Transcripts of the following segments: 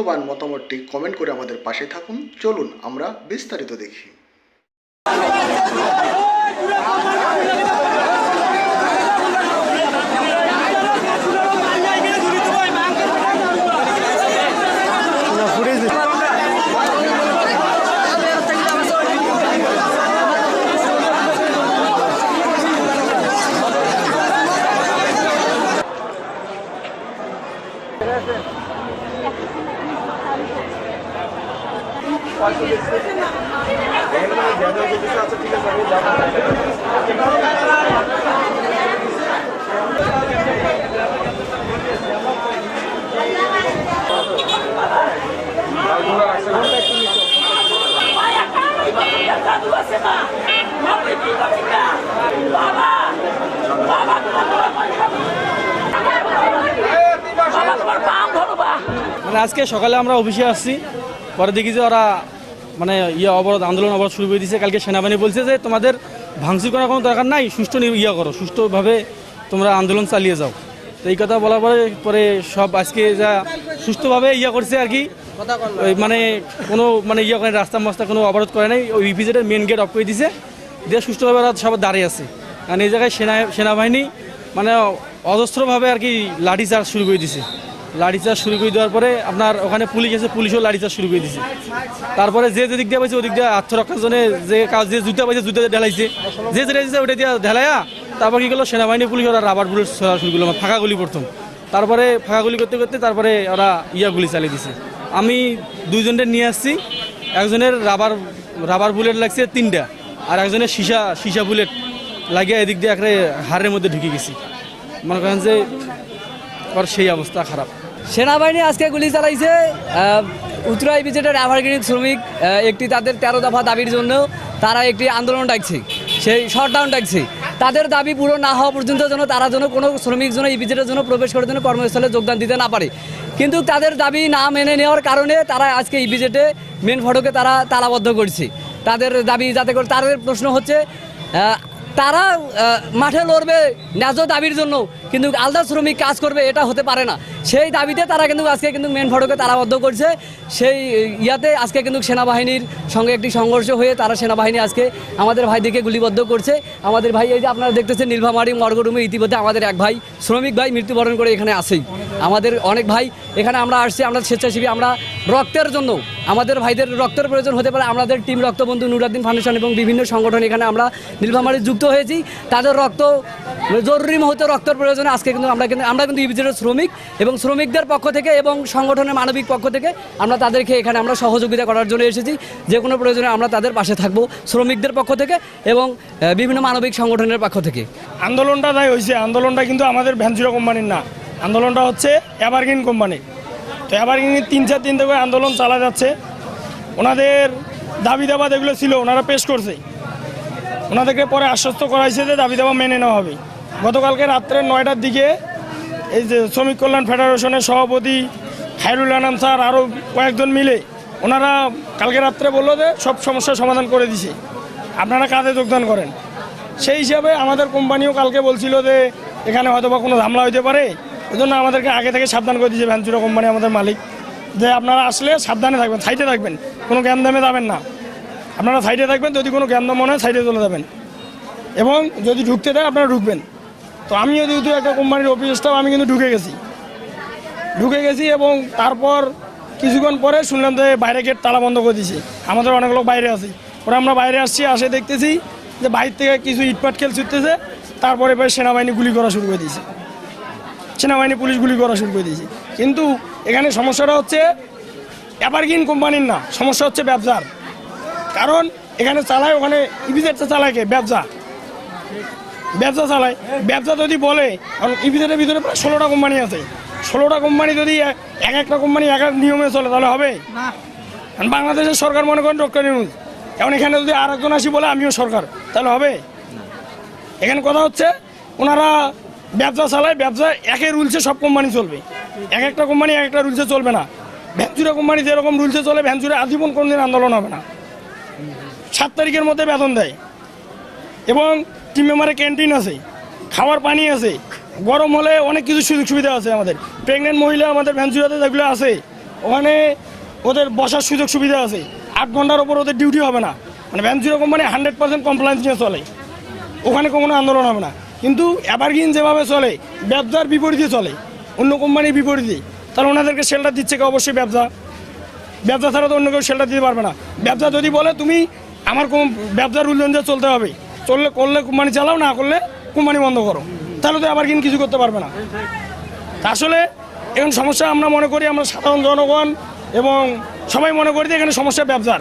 মূল্যবান মতামতটি কমেন্ট করে আমাদের পাশে থাকুন। চলুন আমরা বিস্তারিত দেখি জাদু আছে না আপনি কি করছেন না বাবা বাবা তোমার বাবা তোমার মানে আজকে সকালে আমরা অফিসে আসছি। পরে দেখি যে ওরা মানে ইয়ে অবরোধ, আন্দোলন অবরোধ শুরু করে দিয়েছে কালকে সেনাবাহিনী বলছে যে তোমাদের ভাঙচুর করার কোনো দরকার নাই, সুষ্ঠু ইয়ে করো, সুষ্ঠুভাবে তোমরা আন্দোলন চালিয়ে যাও। তো এই কথা বলার পরে পরে সব আজকে যা সুস্থভাবে ইয়ে করছে আর কি মানে কোনো মানে ইয়ে করে রাস্তা মাস্তা কোনো অবরোধ করে নাই, ওই ইপিজেডের মেন গেট অফ করে দিছে। দিয়ে সুস্থভাবে ওরা সব দাঁড়িয়ে আছে। কারণ এই জায়গায় সেনা সেনাবাহিনী মানে অজস্রভাবে আর কি লাঠিচার্জ শুরু করে দিছে। লাঠিচার্জ শুরু করে দেওয়ার পরে আপনার ওখানে পুলিশ আছে পুলিশও লাঠিচার্জ শুরু করে দিছে তারপরে যে যেদিক দিয়ে পাইছে ওদিক দিয়ে আত্মরক্ষার জন্য যে কাজ যে জুতা পাইছে জুতা ঢেলাইছে। যে যেটা দিয়েছে ওটা দিয়ে ঢেলাইয়া তারপর কি করল, সেনাবাহিনী পুলিশ ওরা রাবার বুলেট শুরু করল, ফাঁকা গুলি প্রথম। তারপরে ফাঁকা গুলি করতে করতে তারপরে ওরা ইয়া গুলি চালিয়ে দিছে আমি দুইজনকে নিয়ে আসছি, একজনের রাবার রাবার বুলেট লাগছে তিনটা, আর একজনের সীসা সীসা বুলেট লাগিয়ে এদিক দিয়ে একটা হাড়ের মধ্যে ঢুকে গেছি। মনে করেন যে ওর সেই অবস্থা খারাপ। সেনাবাহিনী আজকে গুলি চালাইছে আহ, উত্তরাই বিজেটের এভারগ্রিন শ্রমিক একটি তাদের তেরো দফা দাবির জন্য তারা একটি আন্দোলন ডাকছে সেই শটডাউন ডাকছে। তাদের দাবি পুরো না হওয়া পর্যন্ত যেন তারা যেন কোনো শ্রমিক যেন ইপিজেটের জন্য প্রবেশ করার জন্য কর্মস্থলে যোগদান দিতে না পারে। কিন্তু তাদের দাবি না মেনে নেওয়ার কারণে তারা আজকে ইপিজেটে মেন ফটকে তারা তালাবদ্ধ করছে। তাদের দাবি যাতে করে তাদের প্রশ্ন হচ্ছে তারা মাঠে লড়বে ন্যায্য দাবির জন্য, কিন্তু আলাদা শ্রমিক কাজ করবে, এটা হতে পারে না। সেই দাবিতে তারা কিন্তু আজকে কিন্তু মেন ফটকে তারাবদ্ধ করছে। সেই ইয়াতে আজকে কিন্তু সেনাবাহিনীর সঙ্গে একটি সংঘর্ষ হয়ে তারা সেনাবাহিনী আজকে আমাদের ভাইদিকে গুলিবদ্ধ করছে। আমাদের ভাই, এই যে আপনারা দেখতেছেন নীলভামারি মর্গরুমে ইতিমধ্যে আমাদের এক ভাই, শ্রমিক ভাই মৃত্যুবরণ করে এখানে আসেই। আমাদের অনেক ভাই, এখানে আমরা আসছি, আমরা স্বেচ্ছাসেবী, আমরা রক্তের জন্য আমাদের ভাইদের রক্তের প্রয়োজন হতে পারে, আমাদের টিম রক্তবন্ধু নুরাদ্দিন ফাউন্ডেশন এবং বিভিন্ন সংগঠন এখানে আমরা নীলভামারি যুক্ত হয়েছি। তাদের রক্ত জরুরি মুহূর্তে রক্তের প্রয়োজনে, আজকে কিন্তু আমরা কিন্তু আমরা কিন্তু ইভিজেটের শ্রমিক এবং শ্রমিকদের পক্ষ থেকে এবং সংগঠনের মানবিক পক্ষ থেকে আমরা তাদেরকে এখানে আমরা সহযোগিতা করার জন্য এসেছি। যে কোনো প্রয়োজনে আমরা তাদের পাশে থাকব শ্রমিকদের পক্ষ থেকে এবং বিভিন্ন মানবিক সংগঠনের পক্ষ থেকে। আন্দোলনটা তাই হয়েছে আন্দোলনটা কিন্তু আমাদের ভ্যানচুরা কোম্পানির না। আন্দোলনটা হচ্ছে এভারগ্রিন কোম্পানি তো এভারগ্রিনের তিন চার দিন থেকে আন্দোলন চালা যাচ্ছে। ওনাদের দাবি দাবা যেগুলো ছিল, ওনারা পেশ করছে। ওনাদেরকে পরে আশ্বস্ত করাইছে যে দাবি দাবা মেনে নেওয়া হবে। গতকালকে রাত্রে নয়টার দিকে এই যে শ্রমিক কল্যাণ ফেডারেশনের সভাপতি খায়রুল আনাম স্যার আরও কয়েকজন মিলে ওনারা কালকে রাত্রে বলল যে সব সমস্যার সমাধান করে দিছে। আপনারা কাজে যোগদান করেন। সেই হিসাবে আমাদের কোম্পানিও কালকে বলছিল যে এখানে হয়তো বা কোনো ঝামেলা হইতে পারে। জন্য আমাদেরকে আগে থেকে সাবধান করে দিয়েছে ভ্যানচুরা কোম্পানি আমাদের মালিক। যে আপনারা আসলে সাবধানে থাকবেন, সাইডে থাকবেন, কোনো জ্ঞান দামে যাবেন না। আপনারা সাইডে থাকবেন, যদি কোনো জ্ঞান দাম মনে হয় সাইডে চলে যাবেন। এবং যদি ঢুকতে দেয়, আপনারা ঢুকবেন। তো আমিও যেহেতু একটা কোম্পানির অফিস স্টাফ আমি কিন্তু ঢুকে গেছি। ঢুকে গেছি এবং তারপর কিছুক্ষণ পরে শুনলাম যে বাইরে গেট তালা বন্ধ করে দিয়েছে। আমাদের অনেক লোক বাইরে আছে। ওরা আমরা বাইরে আসছি, আসে দেখতেছি যে বাইরে থেকে কিছু ইটপাট খেল ছুটতেছে। তারপরে এবার সেনাবাহিনী গুলি করা শুরু করে দিয়েছে। সেনাবাহিনী পুলিশ গুলি করা শুরু করে দিয়েছে। কিন্তু এখানে সমস্যাটা হচ্ছে এভারগ্রিন কোম্পানির না সমস্যা হচ্ছে ব্যবসার। কারণ এখানে চালায় ওখানে ইভিজেটটা চালায় কে? ব্যবসা। ব্যবসা চালায়। ব্যবসা যদি বলে কারণ ইভিজেটের ভিতরে প্রায় ষোলোটা কোম্পানি আছে। ষোলোটা কোম্পানি যদি এক একটা কোম্পানি এক এক নিয়মে চলে তাহলে হবে? কারণ বাংলাদেশের সরকার মনে করেন ডক্টর নিউজ এখন এখানে যদি আর একজন আসি বলে আমিও সরকার তাহলে হবে? এখানে কথা হচ্ছে ওনারা ব্যবসা চালায়, ব্যবসা একের রুলসে সব কোম্পানি চলবে। এক একটা কোম্পানি এক একটা রুলসে চলবে না। ভ্যানচুরা কোম্পানি যেরকম রুলসে চলে, ভ্যানচুরা আজীবন কোনোদিন আন্দোলন হবে না। সাত তারিখের মধ্যে বেতন দেয়। এবং টিম মেম্বারে ক্যান্টিন আছে, খাওয়ার পানি আছে, গরম হলে অনেক কিছু সুযোগ সুবিধা আছে আমাদের। প্রেগনেন্ট মহিলা আমাদের ভ্যানচুরাতে যেগুলো আছে, ওখানে ওদের বসার সুযোগ সুবিধা আছে। আট ঘণ্টার ওপর ওদের ডিউটি হবে না। মানে van zero company hundred percent compliance নিয়ে চলে। ওখানে কোনো আন্দোলন হবে না। কিন্তু এভারগ্রিন যেভাবে চলে, ব্যবসার বিপরীতে চলে, অন্য কোম্পানির বিপরীতে, তাহলে ওনাদেরকে শেল্টার দিচ্ছে কি অবশ্যই ব্যবসা? ব্যবসা ছাড়া তো অন্য কেউ শেল্টার দিতে পারবে না। ব্যবসা যদি বলে, তুমি আমার ব্যবসার অনুযায়ী চলতে হবে, চললে, করলে কোম্পানি চালাও, না করলে কোম্পানি বন্ধ করো। তাহলে তো আবার কিছু করতে পারবে না। আসলে এখন সমস্যা আমরা মনে করি, আমরা সাধারণ জনগণ এবং সবাই মনে করি যে এখানে সমস্যা ব্যবসার।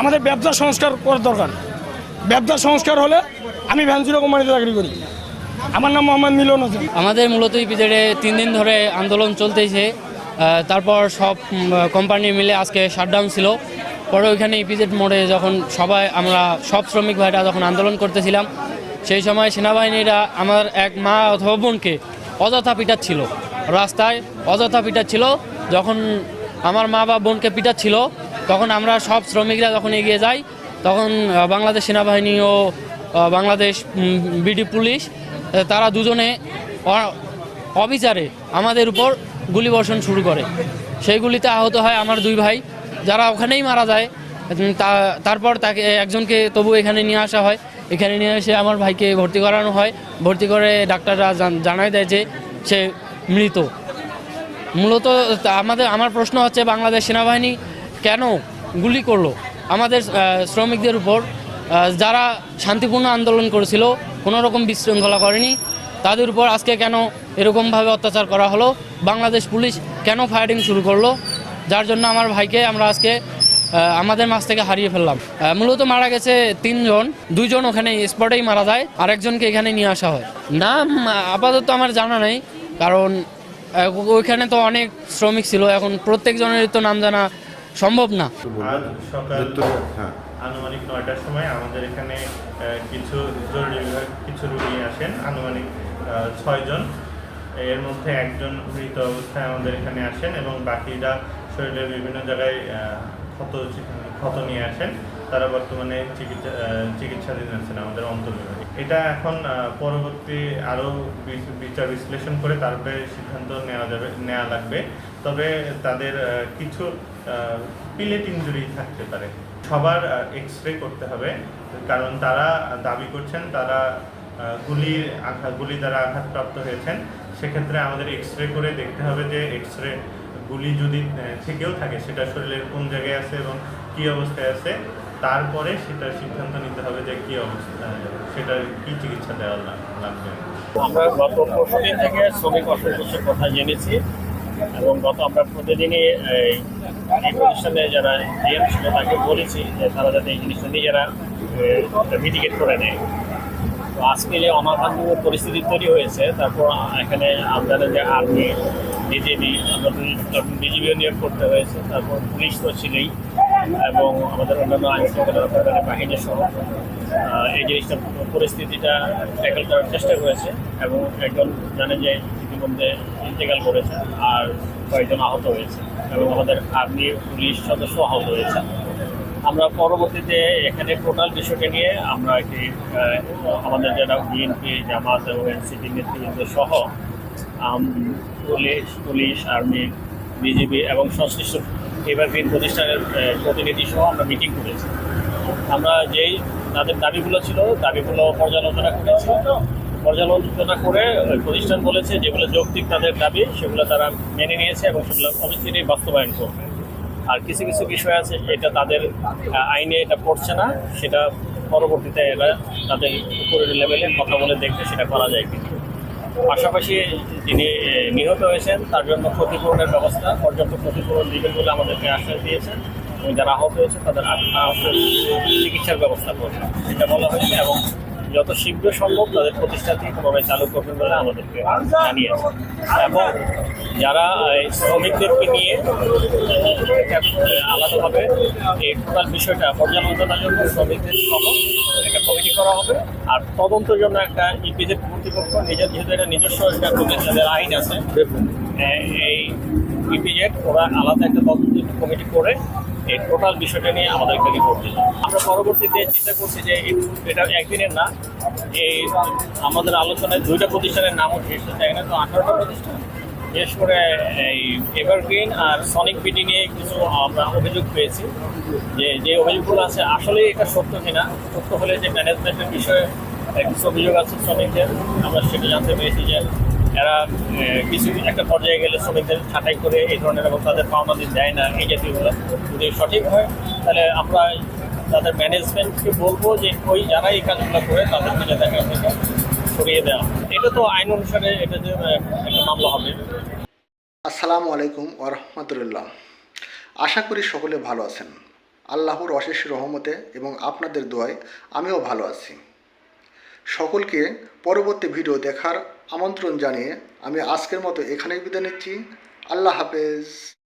আমাদের ব্যবসা সংস্কার করার দরকার। ব্যবসা সংস্কার হলে আমি ভ্যানজিরো কোম্পানিতে চাকরি করি। আমার নাম মোহাম্মদ মিলন হোসেন। আমাদের মূলত ইপিজেডে তিন দিন ধরে আন্দোলন চলতেছে। তারপর সব কোম্পানি মিলে আজকে শাটডাউন ছিল। পরে ওইখানে ইপিজেড মোড়ে যখন সবাই, আমরা সব শ্রমিক ভাইরা যখন আন্দোলন করতেছিলাম, সেই সময় সেনাবাহিনীরা আমার এক মা অথবা বোনকে অযথা পিটাচ্ছিল। রাস্তায় অযথা পিটাচ্ছিল। যখন আমার মা বা বোনকে পিটাচ্ছিল, তখন আমরা সব শ্রমিকরা যখন এগিয়ে যাই তখন বাংলাদেশ সেনাবাহিনী ও বাংলাদেশ বিডি পুলিশ তারা দুজনে অবিচারে আমাদের উপর গুলিবর্ষণ শুরু করে। সেই গুলিতে আহত হয় আমার দুই ভাই, যারা ওখানেই মারা যায়। তারপর তাকে, একজনকে তবু এখানে নিয়ে আসা হয়। এখানে নিয়ে এসে আমার ভাইকে ভর্তি করানো হয়। ভর্তি করে ডাক্তাররা জান- জানায় দেয় যে সে মৃত। মূলত আমাদের, আমার প্রশ্ন হচ্ছে, বাংলাদেশ সেনাবাহিনী কেন গুলি করল? আমাদের শ্রমিকদের উপর যারা শান্তিপূর্ণ আন্দোলন করেছিল, কোনো রকম বিশৃঙ্খলা করেনি, তাদের উপর আজকে কেন এরকমভাবে অত্যাচার করা হলো? বাংলাদেশ পুলিশ কেন ফায়ারিং শুরু করল? যার জন্য আমার ভাইকে আমরা আজকে আমাদের মাছ থেকে হারিয়ে ফেললাম। মূলত মারা গেছে তিনজন, দুইজন ওখানে স্পটেই মারা যায়, আরেকজনকে এখানে নিয়ে আসা হয়। নাম আপাতত আমার জানা নেই, কারণ ওইখানে তো অনেক শ্রমিক ছিল, এখন প্রত্যেকজনের তো নাম জানা সম্ভব না। আজ সকাল হ্যাঁ। আনুমানিক নয়টার সময় আমাদের এখানে কিছু জরুরি বিভাগ কিছু রুগী আসেন। আনুমানিক আহ, ছয়জন এর মধ্যে একজন মৃত অবস্থায় আমাদের এখানে আসেন এবং বাকিরা শরীরের বিভিন্ন জায়গায় ক্ষত ক্ষত নিয়ে আসেন। তারা বর্তমানে চিকিৎসা চিকিৎসাধীন আছেন আমাদের অন্তর বিভাগে এটা এখন পরবর্তী আরও বিচার বিশ্লেষণ করে তারপরে সিদ্ধান্ত নেওয়া যাবে নেওয়া লাগবে। তবে তাদের কিছু পিলেট ইঞ্জুরি থাকতে পারে। সবার এক্স রে করতে হবে, কারণ তারা দাবি করছেন, তারা গুলির আঘাত, গুলি দ্বারা আঘাতপ্রাপ্ত হয়েছেন। সেক্ষেত্রে আমাদের এক্স রে করে দেখতে হবে যে এক্স রে গুলি যদি থেকেও থাকে, সেটা শরীরের কোন জায়গায় আছে এবং কি অবস্থায় আছে, তারপরে সেটার সিদ্ধান্ত নিতে হবে যে কি অবস্থা, সেটার কি চিকিৎসা দেওয়া লাগবে। আমরা গত পরশু থেকে শ্রমিক অসন্তোষের কথা জেনেছি এবং গত আমরা প্রতিদিনই এই এই প্রতিষ্ঠানে যারা ডিএম ছিল তাকে বলেছি যে তারা যাতে এই জিনিসটা নিজেরা মিটিগেট করে নেয়। তো আজকে যে অনাকাঙ্ক্ষিত পরিস্থিতি তৈরি হয়েছে, তারপর এখানে আমাদের যে আর্মি বিজেপি আমরা বিজেপিও নিয়োগ করতে হয়েছে, তারপর পুলিশ তো ছিলই, এবং আমাদের অন্যান্য আইন শৃঙ্খলা বাহিনী সহ এই জিনিসটা, পরিস্থিতিটা ট্যাকেল করার চেষ্টা করেছে, এবং একজন জানে যে ইতিমধ্যে ইন্তেকাল করেছে, আর কয়েকজন আহত হয়েছে। এবং আমাদের আর্মি পুলিশ সদস্য আহত হয়েছে। আমরা পরবর্তীতে এখানে টোটাল বিষয়টা নিয়ে আমরা একটি আমাদের যারা বিএনপি জামাত এবং এনসিপি নেতৃবৃন্দ সহ পুলিশ পুলিশ, আর্মি বিজেপি এবং সংশ্লিষ্ট এভারগ্রিন প্রতিষ্ঠানের প্রতিনিধি সহ আমরা মিটিং করেছি। আমরা যেই তাদের দাবিগুলো ছিল, দাবিগুলো পর্যালোচনা করেছি। পর্যালোচনা করে প্রতিষ্ঠান বলেছে যেগুলো যৌক্তিক তাদের দাবি, সেগুলো তারা মেনে নিয়েছে এবং সেগুলো অবশ্যই বাস্তবায়ন করবে। আর কিছু কিছু বিষয় আছে এটা তাদের আইনে এটা পড়ছে না, সেটা পরবর্তীতে এরা তাদের উপরের লেভেলে কথা বলে দেখবে, সেটা করা যায় কিন্তু পাশাপাশি যিনি নিহত হয়েছেন, তার জন্য ক্ষতিপূরণের ব্যবস্থা, পর্যাপ্ত ক্ষতিপূরণ দিবেন বলে আমাদেরকে আশ্বাস দিয়েছেন। এবং যারা আহত হয়েছে, তাদের আহত চিকিৎসার ব্যবস্থা করবে। এটা বলা হয়েছে এবং যত শীঘ্র সম্ভব তাদের প্রতিষ্ঠানটি পুনরায় চালু করবেন বলে আমাদেরকে জানিয়েছে। এবং যারা এই শ্রমিকদেরকে নিয়ে একটা আলাদাভাবে এই টোটাল বিষয়টা পর্যালোচনার জন্য শ্রমিকদের সহ একটা কমিটি করা হবে। আর তদন্তের জন্য একটা ইপিজেড কর্তৃপক্ষ নিজের যেহেতু এটা নিজস্ব একটা তাদের আইন আছে। এই ইপিজেড ওরা আলাদা একটা তদন্ত কমিটি করে এই টোটাল বিষয়টা নিয়ে আমাদের একটা রিপোর্ট দিল। আমরা পরবর্তীতে চিন্তা করছি যে এটা একদিনের না, এই আমাদের আলোচনায় দুইটা প্রতিষ্ঠানের নাম উঠে এসেছে এখানে তো আঠারোটা প্রতিষ্ঠান। বিশেষ করে এই এভারগ্রিন আর সনিক বিটি নিয়ে কিছু আমরা অভিযোগ পেয়েছি, যে যে অভিযোগগুলো আছে আসলে এটা সত্য কিনা? সত্য হলে যে ম্যানেজমেন্টের বিষয়ে কিছু অভিযোগ আছে শ্রমিকদের আমরা সেটা জানতে পেরেছি যে এরা কিছু একটা পর্যায়ে গেলে শ্রমিকদের ছাঁটাই করে এই ধরনের এবং তাদের পাওনা দিয়ে দেয় না, এই জাতীয়গুলো। যদি সঠিক হয়, তাহলে আমরা তাদের ম্যানেজমেন্টকে বলব যে, ওই যারা এই কাজগুলো করে তাদেরকে যাতে এখান সরিয়ে দেওয়া। এটা তো আইন অনুসারে এটা যে একটা মামলা হবে। আসসালামু আলাইকুম ওরহমতুল্লাহ আশা করি সকলে ভালো আছেন। আল্লাহর অশেষ রহমতে এবং আপনাদের দোয়ায় আমিও ভালো আছি। সকলকে পরবর্তী ভিডিও দেখার আমন্ত্রণ জানিয়ে আমি আজকের মতো এখানেই বিদায় নিচ্ছি। আল্লাহ হাফেজ।